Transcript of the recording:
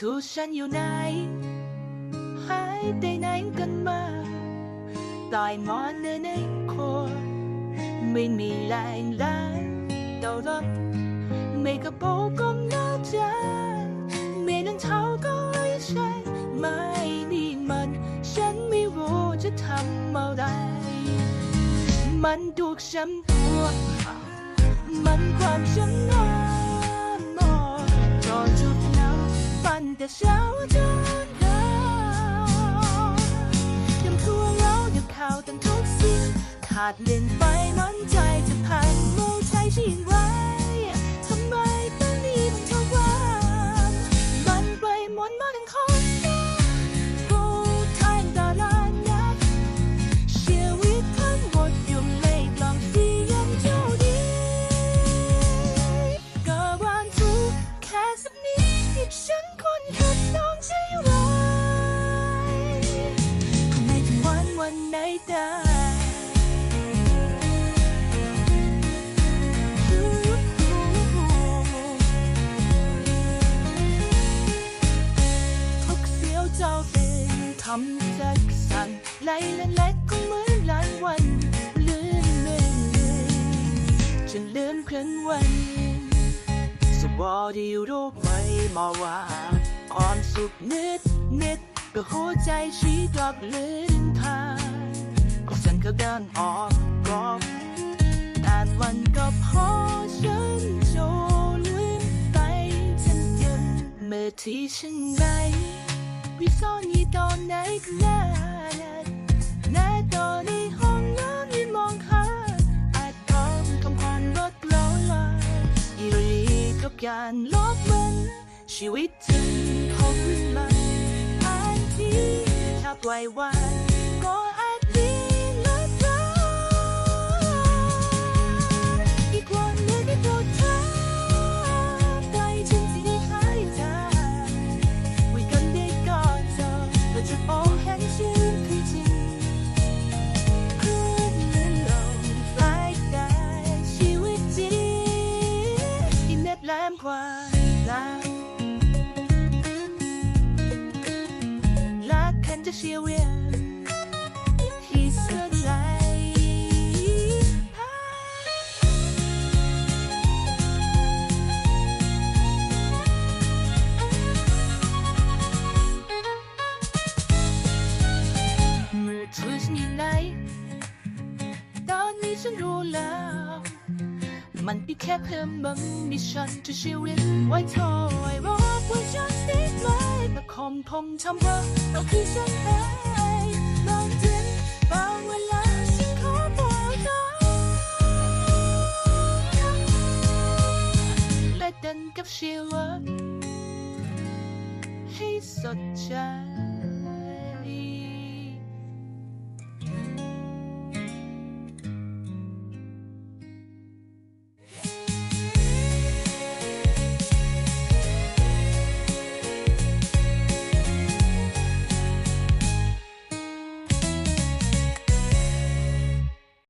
ทุกฉันอยู่ไหน หายไปไหนกันมาตายมอนในในครัวไม่มีแรงล้างเดารถไม่กระโปรงก็น่าจะไม่นั่งเท้าก็ไม่ใช่ไม่นี่มัน ฉันไม่รู้จะทำอะไรมันถูกช้ำตัว แต่เช้าจนดาวยังทั่วเราอย่าข่าวตั้งทุกสิ่งขาดเล่นไปมั่นใจจะผ่านโมใช้ชีวิตไว้ทำไมตอนนี้มันทว่ามันไปหมดมาทั้งคน ได้ทุกเสียวเจ้าเป็นทำจากสั่นไหลเล็กก็เหมือนหลายวันลืมเลือนจนลืมเคลื่อนวันสวอดีรู้ไหมมาว่า ความสุขนิดนิดก็หัวใจชี้ดอกลืนทางก็ฉัน เดินออกกรอบแต่วันก็พอฉันโจลืมไปฉันยังเมื่อที่ฉันไหนวิซ่อนอยู่ตอนไหนกันแน่แน่ตอนในห้องน้ำยืนมองหาอาจทำคำพันลดเลงมาอีรีกับการลบมันชีวิตจริงเขาขึ้นมาอ่านที่ถ้าปล่อยวา ลักกันจะเชียวเวียนที่เสื้อไหมื่อเธอฉันอยู่ไหนตอนนี้ฉันรู้แล้ว มันเปนแค่เพิ่มบังมิฉันจะชีวิตไว้ถอยบอ ว่าฉันติดไว้แต่คมพงทำว่าเราคือฉันเองบางทีบางเวลาฉันขอบอกเธอและเดินกับชีวิตให้สดใจ